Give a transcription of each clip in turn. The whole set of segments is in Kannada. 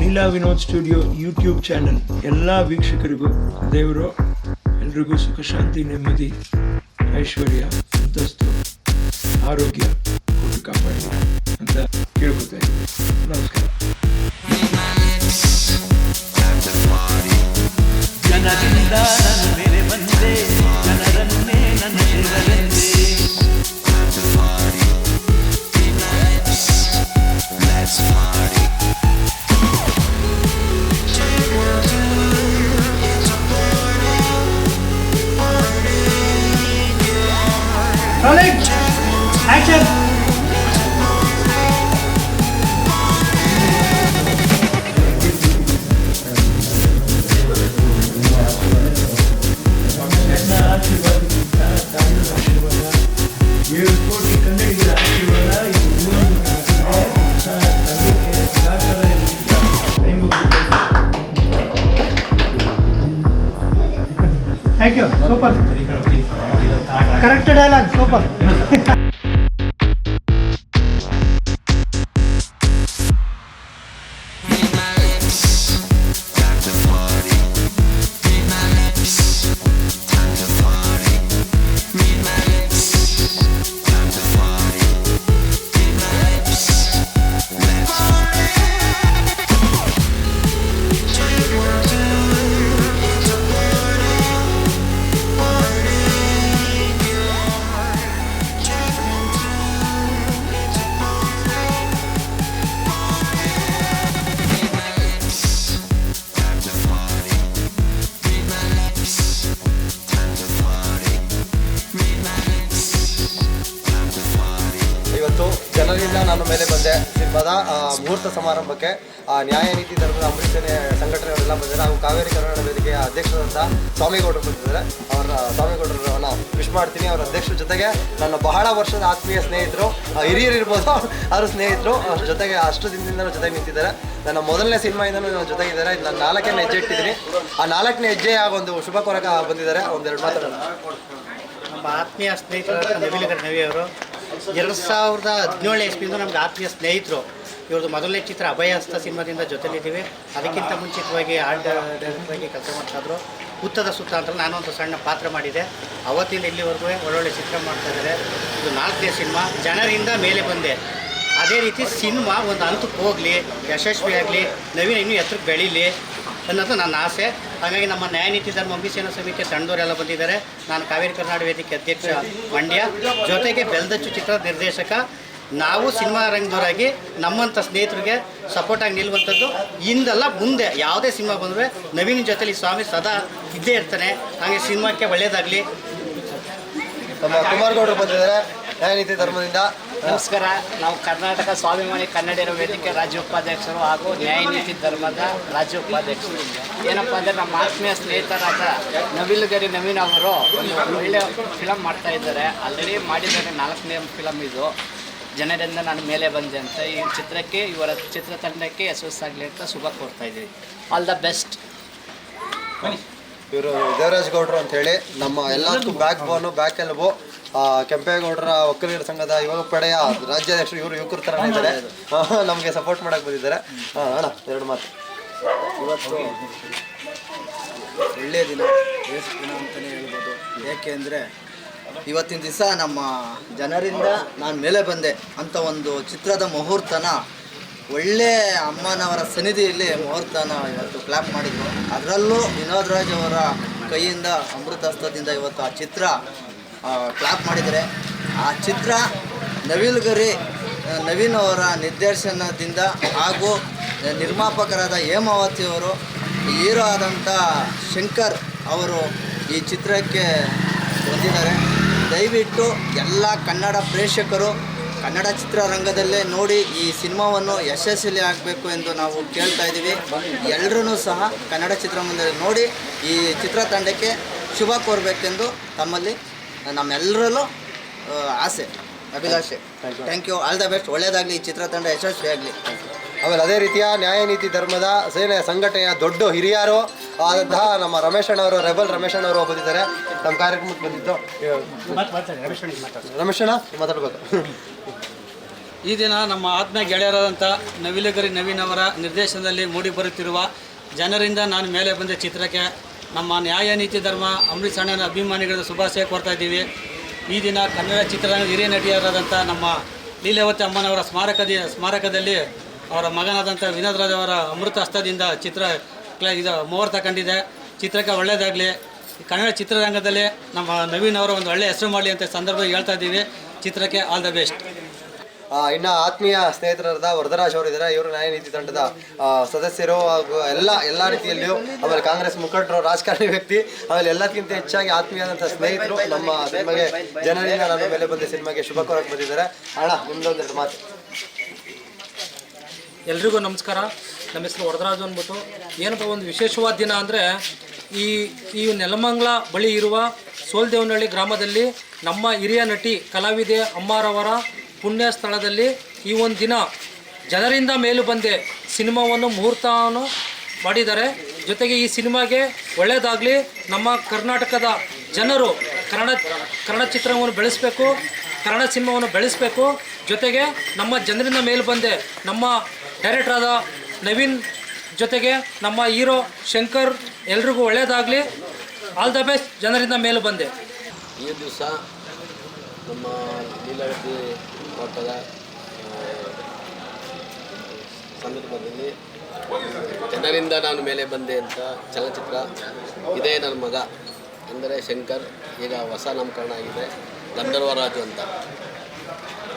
Neela Vinod studio YouTube channel. ಎಲ್ಲ ವೀಕ್ಷಕರಿಗೂ ದೇವರು, ಎಲ್ರಿಗೂ ಸುಖ, ಶಾಂತಿ, ನೆಮ್ಮದಿ, ಐಶ್ವರ್ಯ ಸಂತಸ್ತು ಆರೋಗ್ಯ, ಕೊಟ್ಟು ಕಾಪಾಡಿ ಅಂತ ಕೇಳ್ಕೊತಾ ಇದ್ದೀನಿ. ನಮಸ್ಕಾರ. ನನ್ನ ಆಶೀರ್ವಾದಕ್ಕಿಂತ ತಾಯಿಯ ಆಶೀರ್ವಾದ ಏಳು ಕೋಟಿ ಕನ್ನಡಿಗರ ಆಶೀರ್ವಾದ ನಾನು ಮೇಲೆ ಬಂದೆ. ಸಿನಿಮಾದ ಆ, ಮುಹೂರ್ತ ಸಮಾರಂಭಕ್ಕೆ ಆ, ನ್ಯಾಯ ನೀತಿ ಧರ್ಮದ ಅಂಬರೀಷನೆ ಸಂಘಟನೆಗಳೆಲ್ಲ ಬಂದಿದ್ದಾರೆ. ಹಾಗೂ ಕಾವೇರಿ ಕನ್ನಡ ವೇದಿಕೆಯ ಅಧ್ಯಕ್ಷರಾದಂಥ ಸ್ವಾಮಿಗೌಡರು ಬಂದಿದ್ದಾರೆ. ಅವರ ಸ್ವಾಮಿಗೌಡರನ್ನ ವಿಶ್ ಮಾಡ್ತೀನಿ. ಅವರ ಅಧ್ಯಕ್ಷರ ಜೊತೆಗೆ ನನ್ನ ಬಹಳ ವರ್ಷದ ಆತ್ಮೀಯ ಸ್ನೇಹಿತರು ಆ, ಹಿರಿಯರು ಇರ್ಬೋದು ಅವರ ಸ್ನೇಹಿತರು ಅವ್ರ ಜೊತೆಗೆ ಅಷ್ಟು ದಿನದಿಂದ ಜೊತೆಗೆ ನಿಂತಿದ್ದಾರೆ. ನನ್ನ ಮೊದಲನೇ ಸಿನಿಮಾಯಿಂದನೂ ನನ್ನ ಜೊತೆಗಿದ್ದಾರೆ ನಾನು ನಾಲ್ಕನೇ ಹೆಜ್ಜೆ ಇಟ್ಟಿದ್ದೀನಿ. ಆ ನಾಲ್ಕನೇ ಹೆಜ್ಜೆ ಒಂದು ಶುಭ ಕೊರಕ ಬಂದಿದ್ದಾರೆ. ಒಂದೆರಡು ಮಾತಾಡೋಣ ಆತ್ಮೀಯ ಸ್ನೇಹಿತರು ನವಿಲುಗರ ನವಿ ಅವರು ಎರಡು ಸಾವಿರದ ಹದಿನೇಳು ಇಸ್ವಿಯಿಂದ ನಮ್ಗೆ ಆತ್ಮೀಯ ಸ್ನೇಹಿತರು, ಇವ್ರದ್ದು ಮೊದಲನೇ ಚಿತ್ರ ಅಭಯ ಹಸ್ತ ಸಿನಿಮಾದಿಂದ ಜೊತೆಲಿದ್ದೀವಿ. ಅದಕ್ಕಿಂತ ಮುಂಚಿತವಾಗಿ ಡೈರೆಕ್ಟರಾಗಿ ಕೆಲಸ ಮಾಡ್ತಾಯಿದ್ರು ಹುತ್ತದ ಸುತ್ತ ಅಂತ ನಾನು ಒಂದು ಸಣ್ಣ ಪಾತ್ರ ಮಾಡಿದೆ. ಅವತ್ತಿಂದ ಇಲ್ಲಿವರೆಗೂ ಒಳ್ಳೊಳ್ಳೆ ಚಿತ್ರ ಮಾಡ್ತಾ ಇದ್ದಾರೆ. ಇದು ನಾಲ್ಕನೇ ಸಿನಿಮಾ. ಜನರಿಂದ ಮೇಲೆ ಬಂದೆ. ಅದೇ ರೀತಿ ಸಿನಿಮಾ ಒಂದು ಹಂತಕ್ಕೆ ಹೋಗಲಿ ಯಶಸ್ವಿ ಆಗಲಿ ನವೀನ ಇನ್ನೂ ಎತ್ತರಕ್ಕೆ ಬೆಳೀಲಿ. ಅನ್ನೋದು ನನ್ನ ಆಸೆ. ಹಾಗಾಗಿ ನಮ್ಮ ನ್ಯಾಯನೀತಿ ಧರ್ಮ ಸೇನಾ ಸಮಿತಿಯ ತಂಡದವರೆಲ್ಲ ಬಂದಿದ್ದಾರೆ. ನಾನು ಕಾವೇರಿ ಕರ್ನಾಟಕ ವೇದಿಕೆ ಅಧ್ಯಕ್ಷ ಮಂಡ್ಯ. ಜೊತೆಗೆ ಬೆಲ್ದಚ್ಚು ಚಿತ್ರದ ನಿರ್ದೇಶಕ, ನಾವು ಸಿನಿಮಾ ರಂಗದವರಾಗಿ ನಮ್ಮಂಥ ಸ್ನೇಹಿತರಿಗೆ ಸಪೋರ್ಟಾಗಿ ನಿಲ್ಲುವಂಥದ್ದು. ಇಂದಲ್ಲ ಮುಂದೆ ಯಾವುದೇ ಸಿನಿಮಾ ಬಂದರೆ ನವೀನ ಜೊತೆಲಿ ಸ್ವಾಮಿ ಸದಾ ಇದ್ದೇ ಇರ್ತಾನೆ. ಹಾಗೆ ಸಿನಿಮಾಕ್ಕೆ ಒಳ್ಳೆಯದಾಗಲಿ ನಮ್ಮ ಕುಮಾರ್ ಗೌಡರು ಬಂದಿದ್ದಾರೆ. ನ್ಯಾಯನೀತಿ ಧರ್ಮದಿಂದ. ನಮಸ್ಕಾರ. ನಾವು ಕರ್ನಾಟಕ ಸ್ವಾಭಿಮಾನಿ ಕನ್ನಡಿಗರ ವೇದಿಕೆ ರಾಜ್ಯ ಉಪಾಧ್ಯಕ್ಷರು ಹಾಗೂ ನ್ಯಾಯ ನೀತಿ ಧರ್ಮದ ರಾಜ್ಯ ಉಪಾಧ್ಯಕ್ಷರು. ಏನಪ್ಪ ಅಂದರೆ ನಮ್ಮ ಆತ್ಮೀಯ ಸ್ನೇಹಿತರಾದ ನವಿಲುಗರಿ ನವೀನ್ ಅವರು ಒಂದು ಒಳ್ಳೆಯ ಫಿಲಮ್ ಮಾಡ್ತಾ ಇದ್ದಾರೆ. ಆಲ್ರೆಡಿ ಮಾಡಿದ್ದಾರೆ ನಾಲ್ಕನೇ ಫಿಲಮ್ ಇದು. ಜನರಿಂದ ನಾನು ಮೇಲೆ ಬಂದೆ ಅಂತ. ಈ ಚಿತ್ರಕ್ಕೆ ಇವರ ಚಿತ್ರತಂಡಕ್ಕೆ ಯಶಸ್ಸಾಗಲಿ ಅಂತ ಶುಭ ಕೋರ್ತಾ ಇದ್ದೀವಿ ಆಲ್ ದ ಬೆಸ್ಟ್ ಇವರು ದೇವರಾಜ್ ಗೌಡ್ರು ಅಂತ ಹೇಳಿ ನಮ್ಮ ಎಲ್ಲದಕ್ಕೂ ಬ್ಯಾಕ್ ಬೋನು ಬ್ಯಾಕ್ ಎಲ್ಬೋ ಕೆಂಪೇಗೌಡರ ಒಕ್ಕಲಿಗರ ಸಂಘದ ಯುವ ಪಡೆಯ ರಾಜ್ಯಾಧ್ಯಕ್ಷರು ಇವರು ಯುವಕರು ತರ ಇದ್ದಾರೆ. ನಮಗೆ ಸಪೋರ್ಟ್ ಮಾಡಕ್ಕೆ ಬಂದಿದ್ದಾರೆ. ಹಾಂ ಅಣ್ಣ ಎರಡು ಮಾತು. ಇವತ್ತು ಒಳ್ಳೆಯ ದಿನ ಬೇಸ್ ದಿನ ಅಂತಲೇ ಹೇಳ್ಬೋದು. ಏಕೆಂದರೆ ಇವತ್ತಿನ ದಿವಸ ನಮ್ಮ ಜನರಿಂದ ನಾನು ಮೇಲೆ ಬಂದೆ ಅಂತ ಒಂದು ಚಿತ್ರದ ಮುಹೂರ್ತನ ಒಳ್ಳೆ ಅಮ್ಮನವರ ಸನ್ನಿಧಿಯಲ್ಲಿ ಮುಹೂರ್ತನ ಇವತ್ತು ಕ್ಲಾಪ್ ಮಾಡಿದ್ರು. ಅದರಲ್ಲೂ ವಿನೋದ್ ರಾಜ್ ಅವರ ಕೈಯಿಂದ ಅಮೃತಸ್ತದಿಂದ ಇವತ್ತು ಆ ಚಿತ್ರ ಕ್ಲಾಪ್ ಮಾಡಿದರೆ ಆ ಚಿತ್ರ ನವಿಲುಗರಿ ನವೀನ್ ಅವರ ನಿರ್ದೇಶನದಿಂದ ಹಾಗೂ ನಿರ್ಮಾಪಕರಾದ ಹೇಮಾವತಿ ಅವರು ಹೀರೋ ಆದಂಥ ಶಂಕರ್ ಅವರು ಈ ಚಿತ್ರಕ್ಕೆ ಬಂದಿದ್ದಾರೆ. ದಯವಿಟ್ಟು ಎಲ್ಲ ಕನ್ನಡ ಪ್ರೇಕ್ಷಕರು ಕನ್ನಡ ಚಿತ್ರರಂಗದಲ್ಲೇ ನೋಡಿ ಈ ಸಿನಿಮಾವನ್ನು ಯಶಸ್ವಿ ಆಗಬೇಕು ಎಂದು ನಾವು ಕೇಳ್ತಾ ಇದ್ದೀವಿ. ಎಲ್ಲರೂ ಸಹ ಕನ್ನಡ ಚಿತ್ರಮಂದಿರ ನೋಡಿ ಈ ಚಿತ್ರತಂಡಕ್ಕೆ ಶುಭ ಕೋರಬೇಕೆಂದು ತಮ್ಮಲ್ಲಿ ನಮ್ಮೆಲ್ಲರಲ್ಲೂ ಆಸೆ ಅಭಿಲಾಷೆ. Thank you all the best ಒಳ್ಳೆಯದಾಗಲಿ ಈ ಚಿತ್ರತಂಡ ಯಶಸ್ವಿ ಆಗಲಿ. ಆಮೇಲೆ ಅದೇ ರೀತಿಯ ನ್ಯಾಯ ನೀತಿ ಧರ್ಮದ ಸೇನೆ ಸಂಘಟನೆಯ ದೊಡ್ಡ ಹಿರಿಯರು ಆದಂತಹ ನಮ್ಮ ರಮೇಶ್ ಅಣ್ಣವರು ರೆಬಲ್ ರಮೇಶಣ್ಣವರು ಬಂದಿದ್ದಾರೆ ನಮ್ಮ ಕಾರ್ಯಕ್ರಮಕ್ಕೆ ಬಂದಿದ್ದು ರಮೇಶಣ್ಣ ಅಣ್ಣ ಮಾತಾಡ್ಬೇಕು. ಈ ದಿನ ನಮ್ಮ ಆತ್ಮ ಗೆಳೆಯರಾದಂಥ ನವಿಲಗರಿ ನವೀನ್ ಅವರ ನಿರ್ದೇಶನದಲ್ಲಿ ಮೂಡಿಬರುತ್ತಿರುವ ಜನರಿಂದ ನಾನು ಮೇಲೆ ಬಂದ ಚಿತ್ರಕ್ಕೆ ನಮ್ಮ ನ್ಯಾಯ ನೀತಿ ಧರ್ಮ ಅಂಬರೀಷ್ ಅಣ್ಣನ ಅಭಿಮಾನಿಗಳ ಶುಭಾಶಯ ಕೋರ್ತಾ ಇದ್ದೀವಿ. ಈ ದಿನ ಕನ್ನಡ ಚಿತ್ರರಂಗದ ಹಿರಿಯ ನಟಿಯರಾದಂಥ ನಮ್ಮ ಲೀಲಾವತಿ ಅಮ್ಮನವರ ಸ್ಮಾರಕದ, ಸ್ಮಾರಕದಲ್ಲಿ ಅವರ ಮಗನಾದಂಥ ವಿನೋದ್ ರಾಜ್ ಅಮೃತ ಹಸ್ತದಿಂದ ಚಿತ್ರ ಇದು ಮುಹೂರ್ತ ಕಂಡಿದೆ. ಚಿತ್ರಕ್ಕೆ ಒಳ್ಳೆಯದಾಗಲಿ ಕನ್ನಡ ಚಿತ್ರರಂಗದಲ್ಲಿ ನಮ್ಮ ನವೀನ್ ಅವರ ಒಂದು ಒಳ್ಳೆಯ ಹೆಸರು ಮಾಡಲಿ ಅಂತ ಸಂದರ್ಭದಲ್ಲಿ ಹೇಳ್ತಾ ಇದ್ದೀವಿ. ಚಿತ್ರಕ್ಕೆ ಆಲ್ ದ ಬೆಸ್ಟ್ ಇನ್ನ ಆತ್ಮೀಯ ಸ್ನೇಹಿತರಾದ ವರದರಾಜ್ ಅವರು ಇದ್ದಾರೆ ಇವರು ನ್ಯಾಯನೀತಿ ತಂಡದ ಸದಸ್ಯರು ಹಾಗೂ ಎಲ್ಲ ಎಲ್ಲ ರೀತಿಯಲ್ಲಿಯೂ ಆಮೇಲೆ ಕಾಂಗ್ರೆಸ್ ಮುಖಂಡರು, ರಾಜಕಾರಣಿ ವ್ಯಕ್ತಿ, ಆಮೇಲೆ ಎಲ್ಲಕ್ಕಿಂತ ಹೆಚ್ಚಾಗಿ ಆತ್ಮೀಯವಾದಂಥ ಸ್ನೇಹಿತರು ನಮ್ಮ ಸಿನಿಮಾಗೆ ಜನರಿಂದ ನನ್ನ ಮೇಲೆ ಬಂದ ಸಿನಿಮಾಗೆ ಶುಭ ಕೋರಕ್ಕೆ ಬಂದಿದ್ದಾರೆ. ಅಣ್ಣ ನಿಮ್ದೊಂದೆರಡು ಮಾತು. ಎಲ್ರಿಗೂ ನಮಸ್ಕಾರ. ನಮ್ಮ ಹೆಸರು ವರದರಾಜು ಅಂದ್ಬಿಟ್ಟು, ಏನಪ್ಪ ಒಂದು ವಿಶೇಷವಾದ ದಿನ ಅಂದರೆ, ಈ ಈ ನೆಲಮಂಗ್ಲ ಬಳಿ ಇರುವ ಸೋಲ್ದೇವನಹಳ್ಳಿ ಗ್ರಾಮದಲ್ಲಿ ನಮ್ಮ ಹಿರಿಯ ನಟಿ ಕಲಾವಿದೆ ಅಮ್ಮಾರವರ ಪುಣ್ಯ ಸ್ಥಳದಲ್ಲಿ ಈ ಒಂದು ದಿನ ಜನರಿಂದ ಮೇಲು ಬಂದೆ. ಸಿನಿಮಾವನ್ನು ಮುಹೂರ್ತವನ್ನು ಮಾಡಿದ್ದಾರೆ. ಜೊತೆಗೆ ಈ ಸಿನಿಮಾಗೆ ಒಳ್ಳೆಯದಾಗಲಿ ನಮ್ಮ ಕರ್ನಾಟಕದ ಜನರು ಕನ್ನಡ ಕನ್ನಡ ಚಿತ್ರವನ್ನು ಬೆಳೆಸಬೇಕು, ಕನ್ನಡ ಸಿನಿಮಾವನ್ನು ಬೆಳೆಸಬೇಕು. ಜೊತೆಗೆ ನಮ್ಮ ಜನರಿಂದ ಮೇಲು ಬಂದೆ ನಮ್ಮ ಡೈರೆಕ್ಟ್ರಾದ ನವೀನ್ ಜೊತೆಗೆ ನಮ್ಮ ಹೀರೋ ಶಂಕರ್ ಎಲ್ರಿಗೂ ಒಳ್ಳೆಯದಾಗಲಿ. ಆಲ್ ದ ಬೆಸ್ಟ್ ಜನರಿಂದ ಮೇಲು ಬಂದೆ. ಈ ದಿವಸ ನಮ್ಮ ಲೀಲಾವತಿ ಆ, ಸಂದರ್ಭದಲ್ಲಿ ಜನರಿಂದ ನಾನು ಮೇಲೆ ಬಂದೆ ಅಂತ ಚಲನಚಿತ್ರ ಇದೇ ನನ್ನ ಮಗ ಅಂದರೆ ಶಂಕರ್ ಈಗ ಹೊಸ ನಾಮಕರಣ ಆಗಿದೆ ಗಂಧರ್ವ ರಾಜು ಅಂತ.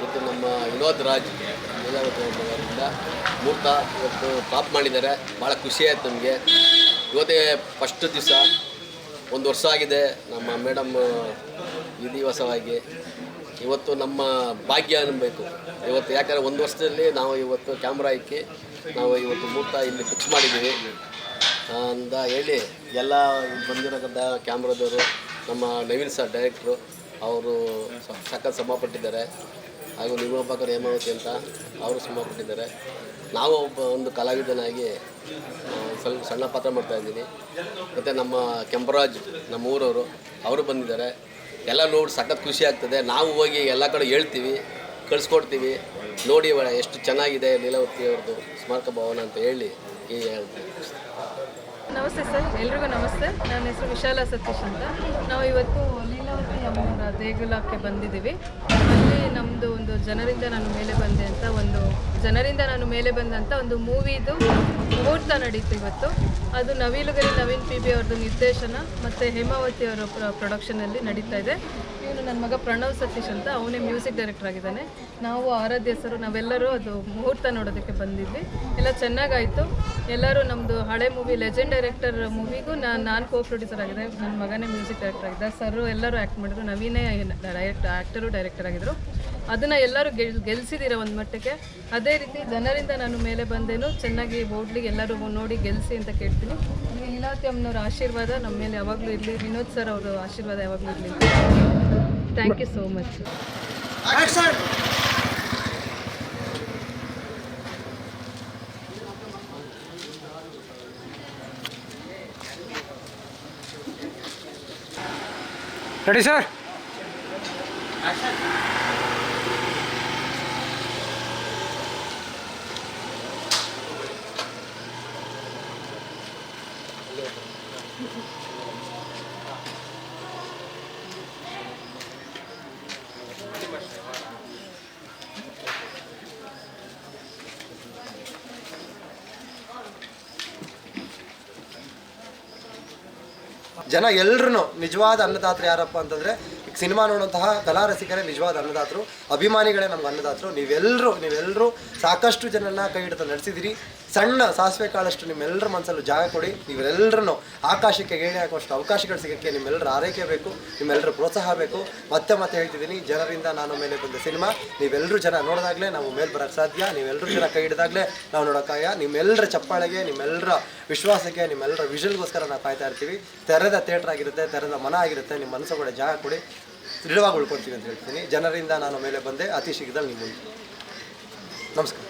ಮತ್ತು ನಮ್ಮ ವಿನೋದ್ ರಾಜ್ ಮಗನಿಂದ ಮೂರ್ತ ಇವತ್ತು ಪಾಪ್ ಮಾಡಿದ್ದಾರೆ. ಭಾಳ ಖುಷಿ ಆಯ್ತು ನಮಗೆ. ಇವತ್ತೇ ಫಸ್ಟ್ ದಿವಸ ಒಂದು ವರ್ಷ ಆಗಿದೆ ನಮ್ಮ ಮೇಡಮ್ ವಿಧಿವಸವಾಗಿ ಇವತ್ತು ನಮ್ಮ ಭಾಗ್ಯ ಅನ್ನಬೇಕು. ಇವತ್ತು ಯಾಕಂದರೆ ಒಂದು ವರ್ಷದಲ್ಲಿ ನಾವು ಇವತ್ತು ಕ್ಯಾಮ್ರಾ ಇಕ್ಕಿ ನಾವು ಇವತ್ತು ಮೂರ್ತ ಇಲ್ಲಿ ಫಿಕ್ಸ್ ಮಾಡಿದ್ದೀವಿ. ಅಂತ ಹೇಳಿ ಎಲ್ಲ ಬಂದಿರೋಕ್ಕಂಥ ಕ್ಯಾಮ್ರಾದವರು, ನಮ್ಮ ನವೀನ್ ಸರ್ ಡೈರೆಕ್ಟ್ರು ಅವರು ಸಖತ್ ಶ್ರಮ ಪಟ್ಟಿದ್ದಾರೆ ಹಾಗೂ ನಿರ್ಮಾಪಕರು ಹೇಮಾವತಿ ಅಂತ ಅವರು ಶ್ರಮ ಪಟ್ಟಿದ್ದಾರೆ ನಾವು ಒಬ್ಬ ಒಂದು ಕಲಾವಿದನಾಗಿ ಸ್ವಲ್ಪ ಸಣ್ಣ ಪಾತ್ರ ಮಾಡ್ತಾಯಿದ್ದೀನಿ ಮತ್ತು ನಮ್ಮ ಕೆಂಪರಾಜ್, ನಮ್ಮ ಊರವರು, ಅವರು ಬಂದಿದ್ದಾರೆ. ಎಲ್ಲ ನೋಡಿ ಸಖತ್ ಖುಷಿ ಆಗ್ತದೆ. ನಾವು ಹೋಗಿ ಎಲ್ಲ ಕಡೆ ಹೇಳ್ತೀವಿ, ಕಳಿಸ್ಕೊಡ್ತೀವಿ. ನೋಡಿ ಎಷ್ಟು ಚೆನ್ನಾಗಿದೆ ಲೀಲಾವತಿ ಅವ್ರದ್ದು ಸ್ಮಾರಕ ಭವನ ಅಂತ ಹೇಳಿ ಈಗ ಹೇಳ್ತೀವಿ. ನಮಸ್ತೆ ಸರ್, ಎಲ್ರಿಗೂ ನಮಸ್ತೆ. ನನ್ನ ಹೆಸರು ವಿಶಾಲ ಸತೀಶ್ ಅಂತ. ನಾವು ಇವತ್ತು ಲೀಲಾವತಿ ಅಮ್ಮನ ದೇಗುಲಕ್ಕೆ ಬಂದಿದ್ದೀವಿ. ಅಲ್ಲಿ ನಮ್ಮದು ಒಂದು ಜನರಿಂದ ನಾನು ಮೇಲೆ ಬಂದೆ ಅಂತ ಒಂದು, ಜನರಿಂದ ನಾನು ಮೇಲೆ ಬಂದಂಥ ಒಂದು ಮೂವಿದು ಮುಹೂರ್ತ ನಡೀತು ಇವತ್ತು. ಅದು ನವೀಲುಗರಿ ನವೀನ್ ಪಿ ಬಿ ಅವ್ರದ್ದು ನಿರ್ದೇಶನ ಮತ್ತು ಹೇಮಾವತಿ ಅವರ ಪ್ರೊಡಕ್ಷನಲ್ಲಿ ನಡೀತಾ ಇದೆ. ಇವನು ನನ್ನ ಮಗ ಪ್ರಣವ್ ಸತೀಶ್ ಅಂತ, ಅವನೇ ಮ್ಯೂಸಿಕ್ ಡೈರೆಕ್ಟರ್ ಆಗಿದ್ದಾನೆ. ನಾವು ಆರಾಧ್ಯ ಹೆಸರು ನಾವೆಲ್ಲರೂ ಅದು ಮುಹೂರ್ತ ನೋಡೋದಕ್ಕೆ ಬಂದಿದ್ವಿ. ಎಲ್ಲ ಚೆನ್ನಾಗಾಯಿತು. ಎಲ್ಲರೂ ನಮ್ಮದು ಹಳೆ ಮೂವಿ ಲೆಜೆಂಡ್ ಡೈರೆಕ್ಟರ್ ಮೂವಿಗೂ ನಾನು ನಾನು ಕೋ ಪ್ರೊಡ್ಯೂಸರ್ ಆಗಿದೆ ನನ್ನ ಮಗನೇ ಮ್ಯೂಸಿಕ್ ಡೈರೆಕ್ಟರ್ ಆಗಿದ್ದ. ಸರ್ ಎಲ್ಲರೂ ಆ್ಯಕ್ಟ್ ಮಾಡಿದ್ರು. ನವೀನೇ ಡೈರೆಕ್ಟ್ ಆ್ಯಕ್ಟರು ಡೈರೆಕ್ಟರ್ ಆಗಿದ್ರು. ಅದನ್ನು ಎಲ್ಲರೂ ಗೆಲ್ ಗೆಲ್ಸಿದ್ದೀರ ಒಂದು ಮಟ್ಟಕ್ಕೆ. ಅದೇ ರೀತಿ ಜನರಿಂದ ನಾನು ಮೇಲೆ ಬಂದೇನು ಚೆನ್ನಾಗಿ ಓಡ್ಲಿಗೆ ಎಲ್ಲರೂ ನೋಡಿ ಗೆಲ್ಲಿಸಿ ಅಂತ ಕೇಳ್ತೀನಿ. ಲೀಲಾವತಿ ಅಮ್ಮನವ್ರ ಆಶೀರ್ವಾದ ನಮ್ಮ ಮೇಲೆ ಯಾವಾಗಲೂ ಇರಲಿ. ವಿನೋದ್ ಸರ್ ಅವರು ಆಶೀರ್ವಾದ ಯಾವಾಗಲೂ ಇರಲಿ. Thank you so much ready sir ಜನ ಎಲ್ರೂ ನಿಜವಾದ ಅನ್ನದಾತರು ಯಾರಪ್ಪ ಅಂತಂದ್ರೆ ಸಿನಿಮಾ ನೋಡುವಂತಹ ಕಲಾ ರಸಿಕರೇ ನಿಜವಾದ ಅನ್ನದಾತರು, ಅಭಿಮಾನಿಗಳೇ ನಮ್ಗೆ ಅನ್ನದಾತರು. ನೀವೆಲ್ಲರೂ ನೀವೆಲ್ಲರೂ ಸಾಕಷ್ಟು ಜನರನ್ನ ಕೈ ಹಿಡಿದು ನಡೆಸಿದಿರಿ. ಸಣ್ಣ ಸಾಸಿವೆ ಕಾಳಷ್ಟು ನಿಮ್ಮೆಲ್ಲರ ಮನಸ್ಸಲ್ಲೂ ಜಾಗ ಕೊಡಿ. ನೀವೆಲ್ಲರೂ ಆಕಾಶಕ್ಕೆ ಗೇಣಿ ಹಾಕುವಷ್ಟು ಅವಕಾಶಗಳು ಸಿಗೋಕ್ಕೆ ನಿಮ್ಮೆಲ್ಲರ ಆರೈಕೆ ಬೇಕು ನಿಮ್ಮೆಲ್ಲರ ಪ್ರೋತ್ಸಾಹ ಬೇಕು. ಮತ್ತೆ ಮತ್ತೆ ಹೇಳ್ತಿದ್ದೀನಿ, ಜನರಿಂದ ನಾನು ಮೇಲೆ ಬಂದ ಸಿನಿಮಾ ನೀವೆಲ್ಲರೂ ಜನ ನೋಡಿದಾಗಲೇ ನಾವು ಮೇಲೆ ಬರೋಕ್ಕೆ ಸಾಧ್ಯ. ನೀವೆಲ್ಲರೂ ಜನ ಕೈ ಹಿಡಿದಾಗಲೇ ನಾವು ನೋಡೋಕ್ಕಾಗ ನಿಮ್ಮೆಲ್ಲರ ಚಪ್ಪಾಳೆಗೆ ನಿಮ್ಮೆಲ್ಲರ ವಿಶ್ವಾಸಕ್ಕೆ ನಿಮ್ಮೆಲ್ಲರ ವಿಷಲ್ಗೋಸ್ಕರ ನಾವು ಕಾಯ್ತಾ ಇರ್ತೀವಿ. ತೆರೆದ ಥಿಯೇಟ್ರ್ ಆಗಿರುತ್ತೆ, ತೆರೆದ ಮನ ಆಗಿರುತ್ತೆ, ನಿಮ್ಮ ಮನಸ್ಸು ಕೂಡ ಜಾಗ ಕೊಡಿ. ದೃಢವಾಗಿ ಉಳ್ಕೊಳ್ತೀವಿ ಅಂತ ಹೇಳ್ತೀನಿ. ಜನರಿಂದ ನಾನು ಮೇಲೆ ಬಂದೆ ಅತಿ ಶೀಘ್ರದಲ್ಲಿ ನಿಮ್ಮ ನಮಸ್ಕಾರ.